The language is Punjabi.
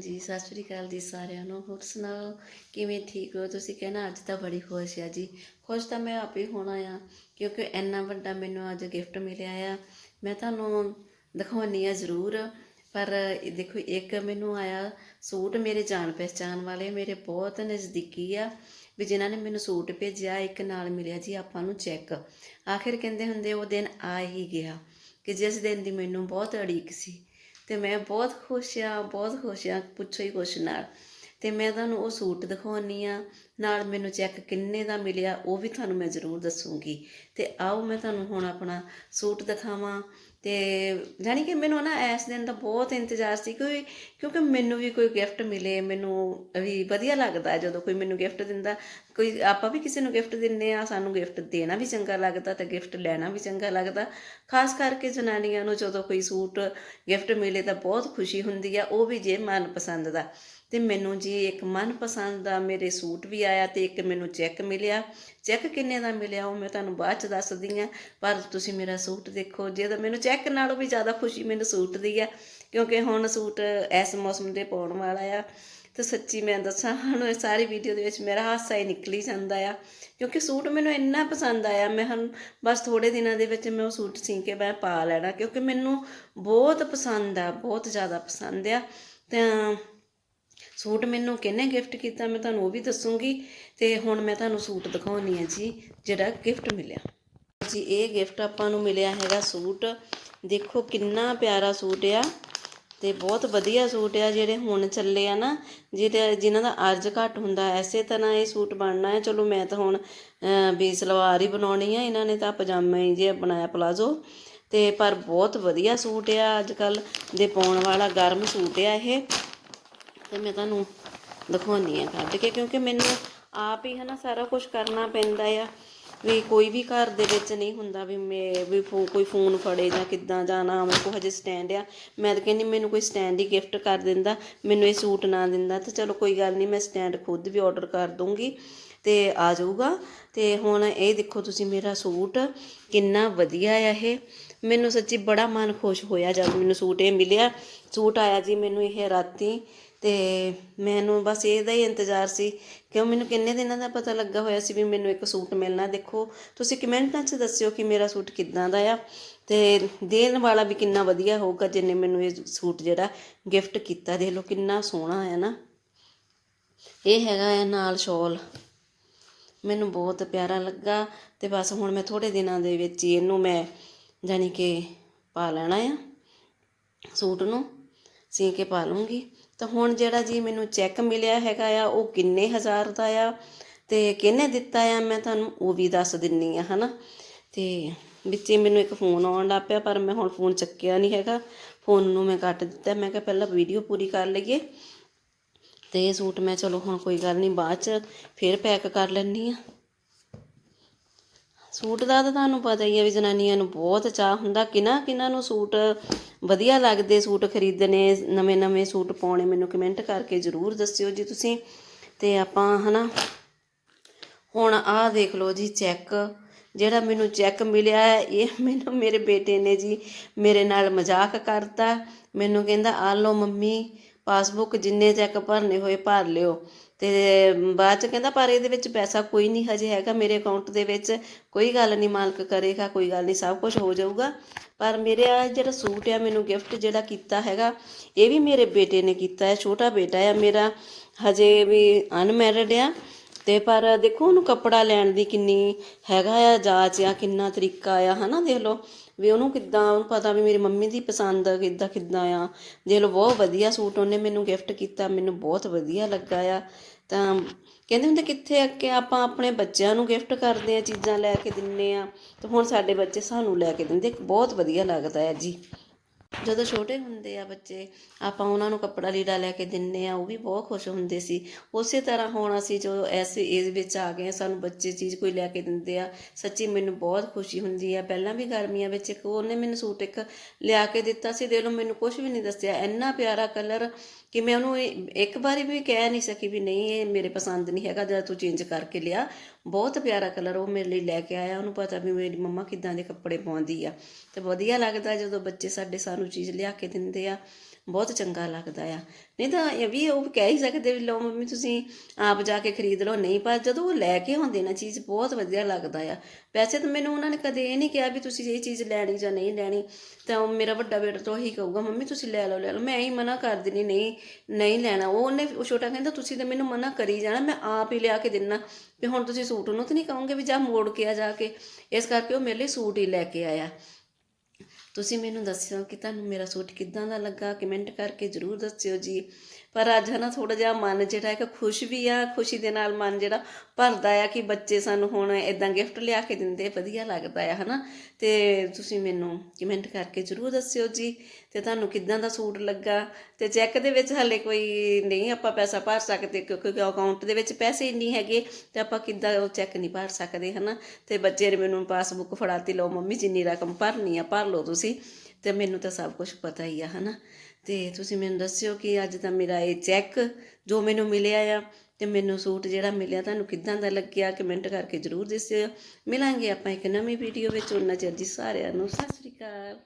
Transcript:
ਹਾਂਜੀ, ਸਤਿ ਸ਼੍ਰੀ ਅਕਾਲ ਜੀ ਸਾਰਿਆਂ ਨੂੰ। ਹੋਰ ਸੁਣਾਓ, ਕਿਵੇਂ ਠੀਕ ਹੋ? ਤੁਸੀਂ ਕਹਿਣਾ, ਅੱਜ ਤਾਂ ਬੜੀ ਖੁਸ਼ ਆ ਜੀ। ਖੁਸ਼ ਤਾਂ ਮੈਂ ਆਪੇ ਹੋਣਾ ਆ, ਕਿਉਂਕਿ ਇੰਨਾ ਵੱਡਾ ਮੈਨੂੰ ਅੱਜ ਗਿਫਟ ਮਿਲਿਆ ਆ। ਮੈਂ ਤੁਹਾਨੂੰ ਦਿਖਾਉਣੀ ਆ ਜ਼ਰੂਰ, ਪਰ ਦੇਖੋ, ਇੱਕ ਮੈਨੂੰ ਆਇਆ ਸੂਟ ਮੇਰੇ ਜਾਣ ਪਹਿਚਾਨ ਵਾਲੇ, ਮੇਰੇ ਬਹੁਤ ਨਜ਼ਦੀਕੀ ਆ, ਵੀ ਜਿਨ੍ਹਾਂ ਨੇ ਮੈਨੂੰ ਸੂਟ ਭੇਜਿਆ, ਇੱਕ ਨਾਲ ਮਿਲਿਆ ਜੀ, ਆਪਾਂ ਨੂੰ ਚੈੱਕ ਆਖਿਰ ਕਹਿੰਦੇ ਹੁੰਦੇ, ਉਹ ਦਿਨ ਆ ਹੀ ਗਿਆ, ਕਿ ਜਿਸ ਦਿਨ ਦੀ ਮੈਨੂੰ ਬਹੁਤ ਅੜੀਕ ਸੀ। ਤੇ ਮੈਂ ਬਹੁਤ ਖੁਸ਼ ਆ ਬਹੁਤ ਖੁਸ਼ ਆ ਪੁੱਛੋ ਹੀ ਕੁਛ ਨਾਲ। ਤੇ ਮੈਂ ਤੁਹਾਨੂੰ ਉਹ ਸੂਟ ਦਿਖਾਉਣੀ ਆ ਨਾਲ ਮੈਨੂੰ ਚੈੱਕ ਕਿੰਨੇ ਦਾ ਮਿਲਿਆ, ਉਹ ਵੀ ਤੁਹਾਨੂੰ ਮੈਂ ਜ਼ਰੂਰ ਦੱਸੂਗੀ। ਤੇ ਆਓ ਮੈਂ ਤੁਹਾਨੂੰ ਹੁਣ ਆਪਣਾ ਸੂਟ ਦਿਖਾਵਾਂ। ਤੇ ਜਾਣੀ ਕਿ ਮੈਨੂੰ ਨਾ ਇਸ ਦਿਨ ਦਾ ਬਹੁਤ ਇੰਤਜ਼ਾਰ ਸੀ ਕੋਈ ਕਿਉਂਕਿ ਮੈਨੂੰ ਵੀ ਕੋਈ ਗਿਫਟ ਮਿਲੇ, ਮੈਨੂੰ ਵੀ ਵਧੀਆ ਲੱਗਦਾ ਜਦੋਂ ਕੋਈ ਮੈਨੂੰ ਗਿਫਟ ਦਿੰਦਾ। ਕੋਈ ਆਪਾਂ ਵੀ ਕਿਸੇ ਨੂੰ ਗਿਫਟ ਦਿੰਨੇ ਆ, ਸਾਨੂੰ ਗਿਫਟ ਦੇਣਾ ਵੀ ਚੰਗਾ ਲੱਗਦਾ ਤੇ ਗਿਫਟ ਲੈਣਾ ਵੀ ਚੰਗਾ ਲੱਗਦਾ। ਖਾਸ ਕਰਕੇ ਜਨਾਨੀਆਂ ਨੂੰ ਜਦੋਂ ਕੋਈ ਸੂਟ ਗਿਫਟ ਮਿਲੇ ਤਾਂ ਬਹੁਤ ਖੁਸ਼ੀ ਹੁੰਦੀ ਆ, ਉਹ ਵੀ ਜੇ ਮਨਪਸੰਦ ਦਾ। ਤੇ ਮੈਨੂੰ ਜੀ ਇੱਕ ਮਨਪਸੰਦ ਦਾ ਮੇਰੇ ਸੂਟ ਵੀ ਆਇਆ ਤੇ ਇੱਕ ਮੈਨੂੰ ਚੈੱਕ ਮਿਲਿਆ। ਚੈੱਕ ਕਿੰਨੇ ਦਾ ਮਿਲਿਆ ਉਹ ਮੈਂ ਤੁਹਾਨੂੰ ਬਾਅਦ ਚ ਦੱਸਦੀ ਆ ਪਰ ਤੁਸੀਂ ਮੇਰਾ ਸੂਟ ਦੇਖੋ, ਜੇ ਤਾਂ ਮੈਨੂੰ ਚੈੱਕ ਨਾਲੋਂ ਵੀ ਜ਼ਿਆਦਾ ਖੁਸ਼ੀ ਮੈਨੂੰ ਸੂਟ ਦੀ ਆ, ਕਿਉਂਕਿ ਹੁਣ ਸੂਟ ਇਸ ਮੌਸਮ ਦੇ ਪਾਉਣ ਵਾਲਾ ਆ। ਤੇ ਸੱਚੀ ਮੈਂ ਦੱਸਾਂ, ਹੁਣ ਇਹ ਸਾਰੀ ਵੀਡੀਓ ਦੇ ਵਿੱਚ ਮੇਰਾ ਹਾਸਾ ਹੀ ਨਿਕਲੀ ਜਾਂਦਾ ਆ। ਕਿਉਂਕਿ ਸੂਟ ਮੈਨੂੰ ਇੰਨਾ ਪਸੰਦ ਆਇਆ, ਮੈਂ ਹੁਣ ਬਸ ਥੋੜੇ ਦਿਨਾਂ ਦੇ ਵਿੱਚ ਮੈਂ ਉਹ ਸੂਟ ਸੀ ਕੇ ਮੈਂ ਪਾ ਲੈਣਾ, ਕਿਉਂਕਿ ਮੈਨੂੰ ਬਹੁਤ ਪਸੰਦ ਆ, ਬਹੁਤ ਜ਼ਿਆਦਾ ਪਸੰਦ ਆ। ਤਾਂ ਸੂਟ ਮੈਨੂੰ ਕਿਹਨੇ ਗਿਫਟ ਕੀਤਾ ਮੈਂ ਤੁਹਾਨੂੰ ਉਹ ਵੀ ਦੱਸੂਗੀ ਤੇ ਹੁਣ ਮੈਂ ਤੁਹਾਨੂੰ ਸੂਟ ਦਿਖਾਉਣੀ ਹੈ ਜੀ, ਜਿਹੜਾ ਗਿਫਟ ਮਿਲਿਆ। ਜੀ, ਇਹ ਗਿਫਟ ਆਪਾਂ ਨੂੰ ਮਿਲਿਆ ਹੈਗਾ ਸੂਟ। ਦੇਖੋ ਕਿੰਨਾ ਪਿਆਰਾ ਸੂਟ ਆ ਤੇ ਬਹੁਤ ਵਧੀਆ ਸੂਟ ਆ ਜਿਹੜੇ ਹੁਣ ਚੱਲੇ ਆ ਨਾ ਜਿਹੜੇ ਜਿਨ੍ਹਾਂ ਦਾ ਅਰਜ ਘੱਟ ਹੁੰਦਾ, ਐਸੇ ਤਰ੍ਹਾਂ ਇਹ ਸੂਟ ਬਣਨਾ ਹੈ ਚਲੋ ਮੈਂ ਤਾਂ ਹੁਣ ਵੀ ਸਲਵਾਰ ਹੀ ਬਣਾਉਣੀ ਆ, ਇਹਨਾਂ ਨੇ ਤਾਂ ਪਜਾਮਾ ਹੀ ਜੇ ਬਣਾਇਆ ਪਲਾਜ਼ੋ। ਤੇ ਪਰ ਬਹੁਤ ਵਧੀਆ ਸੂਟ ਆ ਅੱਜ ਕੱਲ ਦੇ ਪਾਉਣ ਵਾਲਾ, ਗਰਮ ਸੂਟ ਆ ਇਹ। ਤੇ ਮੈਂ ਤੁਹਾਨੂੰ ਦਿਖਾਉਣੀ ਆ ਕੱਢ ਕੇ, ਕਿਉਂਕਿ ਮੈਨੂੰ ਆਪ ਹੀ ਹਨਾ ਸਾਰਾ ਕੁਝ ਕਰਨਾ ਪੈਂਦਾ ਆ, ਵੀ ਕੋਈ ਵੀ ਘਰ ਦੇ ਵਿੱਚ ਨਹੀਂ ਹੁੰਦਾ ਵੀ ਮੈਂ, ਵੀ ਫੋ- ਕੋਈ ਫੋਨ ਫੜੇ ਜਾਂ ਕਿੱਦਾਂ ਜਾਣਾ ਮੇਰੇ ਕੋਲ ਹਜੇ ਸਟੈਂਡ ਆ। ਮੈਂ ਤਾਂ ਕਹਿੰਦੀ ਮੈਨੂੰ ਕੋਈ ਸਟੈਂਡ ਹੀ ਗਿਫਟ ਕਰ ਦਿੰਦਾ, ਮੈਨੂੰ ਇਹ ਸੂਟ ਨਾ ਦਿੰਦਾ, ਤਾਂ ਚਲੋ ਕੋਈ ਗੱਲ ਨਹੀਂ, ਮੈਂ ਸਟੈਂਡ ਖੁਦ ਵੀ ਆਰਡਰ ਕਰ ਦੂੰਗੀ, ਤੇ ਆ ਜਾਊਗਾ। ਤੇ ਹੁਣ ਇਹ ਦੇਖੋ ਤੁਸੀਂ ਮੇਰਾ ਸੂਟ, ਕਿੰਨਾ ਵਧੀਆ ਆ ਇਹ। ਮੈਨੂੰ ਸੱਚੀ ਬੜਾ ਮਨ ਖੁਸ਼ ਹੋਇਆ ਜਦ ਮੈਨੂੰ ਸੂਟ ਇਹ ਮਿਲਿਆ। ਸੂਟ ਆਇਆ ਜੀ ਮੈਨੂੰ ਇਹ ਰਾਤੀ ਅਤੇ ਮੈਨੂੰ ਬਸ ਇਹਦਾ ਹੀ ਇੰਤਜ਼ਾਰ ਸੀ ਕਿਉਂ ਮੈਨੂੰ ਕਿੰਨੇ ਦਿਨਾਂ ਦਾ ਪਤਾ ਲੱਗਾ ਹੋਇਆ ਸੀ ਵੀ ਮੈਨੂੰ ਇੱਕ ਸੂਟ ਮਿਲਣਾ। ਦੇਖੋ, ਤੁਸੀਂ ਕਮੈਂਟਾਂ 'ਚ ਦੱਸਿਓ ਕਿ ਮੇਰਾ ਸੂਟ ਕਿੱਦਾਂ ਦਾ ਆ ਅਤੇ ਦੇਣ ਵਾਲਾ ਵੀ ਕਿੰਨਾ ਵਧੀਆ ਹੋਊਗਾ ਜਿਹਨੇ ਮੈਨੂੰ ਇਹ ਸੂਟ ਜਿਹੜਾ ਗਿਫਟ ਕੀਤਾ। ਦੇਖ ਲਓ ਕਿੰਨਾ ਸੋਹਣਾ ਹੈ ਨਾ। ਇਹ ਹੈਗਾ ਹੈ ਨਾਲ ਸ਼ਾਲ। ਮੈਨੂੰ ਬਹੁਤ ਪਿਆਰਾ ਲੱਗਾ ਤੇ ਬਸ ਹੁਣ ਮੈਂ ਥੋੜੇ ਦਿਨਾਂ ਦੇ ਵਿੱਚ ਹੀ ਇਹਨੂੰ ਮੈਂ ਜਾਨੀ ਕਿ ਪਾ ਲੈਣਾ ਆ ਸੂਟ ਨੂੰ, ਸੀ ਕੇ ਪਾ ਲੂੰਗੀ। ਤਾਂ ਹੁਣ ਜਿਹੜਾ ਜੀ ਮੈਨੂੰ ਚੈੱਕ ਮਿਲਿਆ ਹੈਗਾ ਆ, ਉਹ ਕਿੰਨੇ ਹਜ਼ਾਰ ਦਾ ਆ ਤੇ ਕਿਹਨੇ ਦਿੱਤਾ ਆ ਮੈਂ ਤੁਹਾਨੂੰ ਉਹ ਵੀ ਦੱਸ ਦਿੰਨੀ ਆ, ਹਨਾ? ਤੇ ਵਿੱਚੇ ਮੈਨੂੰ ਇੱਕ ਫੋਨ ਆਉਣ ਲੱਗ ਪਿਆ, ਪਰ ਮੈਂ ਹੁਣ ਫੋਨ ਚੱਕਿਆ ਨਹੀਂ ਹੈਗਾ। ਫੋਨ ਨੂੰ ਮੈਂ ਕੱਟ ਦਿੱਤਾ, ਮੈਂ ਕਿਹਾ ਪਹਿਲਾਂ ਵੀਡੀਓ ਪੂਰੀ ਕਰ ਲਈਏ। ਤੇ ਇਹ ਸੂਟ ਮੈਂ ਚਲੋ ਹੁਣ ਕੋਈ ਗੱਲ ਨਹੀਂ ਬਾਅਦ ਚ ਫੇਰ ਪੈਕ ਕਰ ਲੈਣੀ ਆ। ਸੂਟ ਦਾ ਤਾਂ ਤੁਹਾਨੂੰ ਪਤਾ ਹੀ ਹੈ ਵੀ ਜਨਾਨੀਆਂ ਨੂੰ ਬਹੁਤ ਚਾਹ ਹੁੰਦਾ, ਕਿਨਾ ਕਿਨਾਂ ਨੂੰ ਸੂਟ ਵਧੀਆ ਲੱਗਦੇ ਸੂਟ ਖਰੀਦਣੇ, ਨਵੇਂ ਨਵੇਂ ਸੂਟ ਪਾਉਣੇ, ਮੈਨੂੰ ਕਮੈਂਟ ਕਰਕੇ ਜ਼ਰੂਰ ਦੱਸਿਓ ਜੀ ਤੁਸੀਂ। ਤੇ ਆਪਾਂ ਹਨਾ, ਹੁਣ ਆਹ ਦੇਖ ਲਓ ਜੀ ਚੈੱਕ ਜਿਹੜਾ ਮੈਨੂੰ ਚੈੱਕ ਮਿਲਿਆ ਹੈ, ਇਹ ਮੈਨੂੰ ਮੇਰੇ ਬੇਟੇ ਨੇ ਜੀ ਮੇਰੇ ਨਾਲ ਮਜ਼ਾਕ ਕਰਤਾ। ਮੈਨੂੰ ਕਹਿੰਦਾ, ਆ ਲਓ ਮੰਮੀ ਪਾਸਬੁੱਕ ਜਿੰਨੇ ਚੈੱਕ ਭਰਨੇ ਹੋਏ ਭਰ ਲਿਓ। ਤੇ ਬਾਅਦ ਚ ਕਹਿੰਦਾ, ਪਰ ਇਹਦੇ ਵਿੱਚ ਪੈਸਾ ਕੋਈ ਨਹੀਂ, ਹਜੇ ਹੈਗਾ ਮੇਰੇ ਅਕਾਊਂਟ ਦੇ ਵਿੱਚ। ਕੋਈ ਗੱਲ ਨਹੀਂ, ਮਾਲਕ ਕਰੇਗਾ, ਕੋਈ ਗੱਲ ਨਹੀਂ, ਸਭ ਕੁਝ ਹੋ ਜਾਊਗਾ। ਪਰ ਮੇਰੇ ਆ ਜਿਹੜਾ ਸੂਟ ਆ, ਮੈਨੂੰ ਗਿਫਟ ਜਿਹੜਾ ਕੀਤਾ ਹੈਗਾ, ਇਹ ਵੀ ਮੇਰੇ ਬੇਟੇ ਨੇ ਕੀਤਾ ਹੈ, ਛੋਟਾ ਬੇਟਾ ਆ ਮੇਰਾ। ਹਜੇ ਵੀ ਅਨਮੈਰਿਡ ਆ। ਤੇ ਪਰ ਦੇਖੋ, ਉਹਨੂੰ ਕੱਪੜਾ ਲੈਣ ਦੀ ਕਿੰਨੀ ਹੈਗਾ ਆ, ਜਾਚ ਆ, ਕਿੰਨਾ ਤਰੀਕਾ ਆ, ਹਨਾ ਦੇਖ ਲਓ। ਵੀ ਉਹਨੂੰ ਕਿੱਦਾਂ ਉਹਨੂੰ ਪਤਾ ਵੀ ਮੇਰੀ ਮੰਮੀ ਦੀ ਪਸੰਦ ਕਿੱਦਾਂ ਕਿੱਦਾਂ ਆ। ਦੇਖ ਲਓ, ਬਹੁਤ ਵਧੀਆ ਸੂਟ ਉਹਨੇ ਮੈਨੂੰ ਗਿਫਟ ਕੀਤਾ, ਮੈਨੂੰ ਬਹੁਤ ਵਧੀਆ ਲੱਗਾ ਆ। ਤਾਂ ਕਹਿੰਦੇ ਹੁੰਦੇ ਕਿੱਥੇ ਆ ਕਿ ਆਪਾਂ ਆਪਣੇ ਬੱਚਿਆਂ ਨੂੰ ਗਿਫਟ ਕਰਦੇ ਆ, ਚੀਜ਼ਾਂ ਲੈ ਕੇ ਦਿੰਨੇ ਆ। ਤੇ ਹੁਣ ਸਾਡੇ ਬੱਚੇ ਸਾਨੂੰ ਲੈ ਕੇ ਦਿੰਦੇ, ਬਹੁਤ ਵਧੀਆ ਲੱਗਦਾ ਹੈ ਜੀ। ਜਦੋਂ ਛੋਟੇ ਹੁੰਦੇ ਆ ਬੱਚੇ, ਆਪਾਂ ਉਹਨਾਂ ਨੂੰ ਕੱਪੜਾ ਲੀੜਾ ਲੈ ਕੇ ਦਿੰਨੇ ਆ, ਉਹ ਵੀ ਬਹੁਤ ਖੁਸ਼ ਹੁੰਦੇ ਸੀ। ਉਸੇ ਤਰ੍ਹਾਂ ਹੁਣ ਅਸੀਂ ਜੋ ਐਸੇ ਏਜ ਵਿੱਚ ਆ ਗਏ ਸਾਨੂੰ ਬੱਚੇ ਚੀਜ਼ ਕੋਈ ਲੈ ਕੇ ਦਿੰਦੇ ਆ, ਸੱਚੀ ਮੈਨੂੰ ਬਹੁਤ ਖੁਸ਼ੀ ਹੁੰਦੀ ਆ। ਪਹਿਲਾਂ ਵੀ ਗਰਮੀਆਂ ਵਿੱਚ ਇੱਕ ਉਹਨੇ ਮੈਨੂੰ ਸੂਟ ਇੱਕ ਲਿਆ ਕੇ ਦਿੱਤਾ ਸੀ ਦੇ ਲਓ ਮੈਨੂੰ ਕੁਝ ਵੀ ਨਹੀਂ ਦੱਸਿਆ। ਇੰਨਾ ਪਿਆਰਾ ਕਲਰ ਕਿ ਮੈਂ ਉਹਨੂੰ ਇੱਕ ਵਾਰੀ ਵੀ ਕਹਿ ਨਹੀਂ ਸਕੀ ਵੀ ਨਹੀਂ, ਇਹ ਮੇਰੇ ਪਸੰਦ ਨਹੀਂ ਹੈਗਾ ਜਦ ਤੂੰ ਚੇਂਜ ਕਰਕੇ ਲਿਆ। ਬਹੁਤ ਪਿਆਰਾ ਕਲਰ ਉਹ ਮੇਰੇ ਲਈ ਲੈ ਕੇ ਆਇਆ। ਉਹਨੂੰ ਪਤਾ ਵੀ ਮੇਰੀ ਮੰਮਾ ਕਿੱਦਾਂ ਦੇ ਕੱਪੜੇ ਪਾਉਂਦੀ ਆ। ਤੇ ਵਧੀਆ ਲੱਗਦਾ ਜਦੋਂ ਬੱਚੇ ਸਾਡੇ ਸਾਨੂੰ ਚੀਜ਼ ਲਿਆ ਕੇ ਦਿੰਦੇ ਆ, ਬਹੁਤ ਚੰਗਾ ਲੱਗਦਾ ਆ। ਨਹੀਂ ਤਾਂ ਇਹ ਵੀ ਉਹ ਕਹਿ ਹੀ ਸਕਦੇ ਵੀ ਲਓ ਮੰਮੀ ਤੁਸੀਂ ਆਪ ਜਾ ਕੇ ਖਰੀਦ ਲਓ, ਨਹੀਂ ਪਰ ਜਦੋਂ ਉਹ ਲੈ ਕੇ ਆਉਂਦੇ ਨਾ, ਚੀਜ਼ ਬਹੁਤ ਵਧੀਆ ਲੱਗਦਾ ਆ। ਵੈਸੇ ਤਾਂ ਮੈਨੂੰ ਉਹਨਾਂ ਨੇ ਕਦੇ ਇਹ ਨਹੀਂ ਕਿਹਾ ਵੀ ਤੁਸੀਂ ਇਹ ਚੀਜ਼ ਲੈਣੀ ਜਾਂ ਨਹੀਂ ਲੈਣੀ, ਤਾਂ ਮੇਰਾ ਵੱਡਾ ਬੇਟਾ ਤਾਂ ਉਹੀ ਕਹੂਗਾ, ਮੰਮੀ ਤੁਸੀਂ ਲੈ ਲਓ ਲੈ ਲਓ। ਮੈਂ ਹੀ ਮਨਾ ਕਰ ਦਿੰਦੀ, ਨਹੀਂ ਨਹੀਂ ਲੈਣਾ। ਉਹ ਉਹਨੇ ਉਹ ਛੋਟਾ ਕਹਿੰਦਾ, ਤੁਸੀਂ ਤਾਂ ਮੈਨੂੰ ਮਨਾ ਕਰੀ ਜਾਣਾ, ਮੈਂ ਆਪ ਹੀ ਲਿਆ ਕੇ ਦਿੰਨਾ। ਵੀ ਹੁਣ ਤੁਸੀਂ ਸੂਟ ਨੂੰ ਤਾਂ ਨਹੀਂ ਕਹੋਗੇ ਵੀ ਜਾ ਮੋੜ ਕੇ ਆ ਜਾ ਕੇ। ਇਸ ਕਰਕੇ ਉਹ ਮੇਰੇ ਲਈ ਸੂਟ ਹੀ ਲੈ ਕੇ ਆਇਆ। ਤੁਸੀਂ ਮੈਨੂੰ ਦੱਸਿਓ ਕਿ ਤੁਹਾਨੂੰ ਮੇਰਾ ਸੂਟ ਕਿੱਦਾਂ ਦਾ ਲੱਗਾ? ਕਮੈਂਟ ਕਰਕੇ ਜਰੂਰ ਦੱਸਿਓ ਜੀ। ਪਰ ਅੱਜ ਹੈ ਨਾ ਥੋੜਾ ਜਿਹਾ ਮਨ ਜਿਹੜਾ ਹੈ ਕਿ ਖੁਸ਼ ਵੀ ਆ, ਖੁਸ਼ੀ ਦੇ ਨਾਲ ਮਨ ਜਿਹੜਾ ਭਰਦਾ ਆ ਕਿ ਬੱਚੇ ਸਾਨੂੰ ਹੁਣ ਇਦਾਂ ਗਿਫਟ ਲਿਆ ਕੇ ਦਿੰਦੇ, ਵਧੀਆ ਲੱਗਦਾ ਆ, ਹਨਾ। ਤੇ ਤੁਸੀਂ ਮੈਨੂੰ ਕਮੈਂਟ ਕਰਕੇ ਜਰੂਰ ਦੱਸਿਓ ਜੀ ਤੇ ਤੁਹਾਨੂੰ ਕਿੱਦਾਂ ਦਾ ਸੂਟ ਲੱਗਾ ਤੇ ਚੈੱਕ ਦੇ ਵਿੱਚ ਹਲੇ ਕੋਈ ਨਹੀਂ ਆਪਾਂ ਪੈਸਾ ਭਰ ਸਕਦੇ ਕਿਉਂਕਿ ਅਕਾਊਂਟ ਦੇ ਵਿੱਚ ਪੈਸੇ ਨਹੀਂ ਹੈਗੇ ਤੇ ਆਪਾਂ ਕਿੱਦਾਂ ਉਹ ਚੈੱਕ ਨਹੀਂ ਭਰ ਸਕਦੇ, ਹਨਾ। ਤੇ ਬੱਚੇ ਨੇ ਮੈਨੂੰ ਪਾਸਬੁੱਕ ਫੜਾਤੀ, ਲਓ ਮੰਮੀ ਜਿੰਨੀ ਰਕਮ ਭਰਨੀ ਆ, ਭਰ ਲਓ ਤੁਸੀਂ। ਤੇ ਮੈਨੂੰ ਤਾਂ ਸਭ ਕੁਝ ਪਤਾ ਹੀ ਆ, ਹਨਾ। ਅਤੇ ਤੁਸੀਂ ਮੈਨੂੰ ਦੱਸਿਓ ਕਿ ਅੱਜ ਦਾ ਮੇਰਾ ਇਹ ਚੈੱਕ ਜੋ ਮੈਨੂੰ ਮਿਲਿਆ ਆ ਅਤੇ ਮੈਨੂੰ ਸੂਟ ਜਿਹੜਾ ਮਿਲਿਆ ਤੁਹਾਨੂੰ ਕਿੱਦਾਂ ਦਾ ਲੱਗਿਆ ਕਮੈਂਟ ਕਰਕੇ ਜਰੂਰ ਦੱਸਿਓ। ਮਿਲਾਂਗੇ ਆਪਾਂ ਇੱਕ ਨਵੀਂ ਵੀਡੀਓ ਵਿੱਚ। ਉਹਨਾਂ ਚਿਰ ਜੀ ਸਾਰਿਆਂ ਨੂੰ ਸਤਿ ਸ੍ਰੀ ਅਕਾਲ।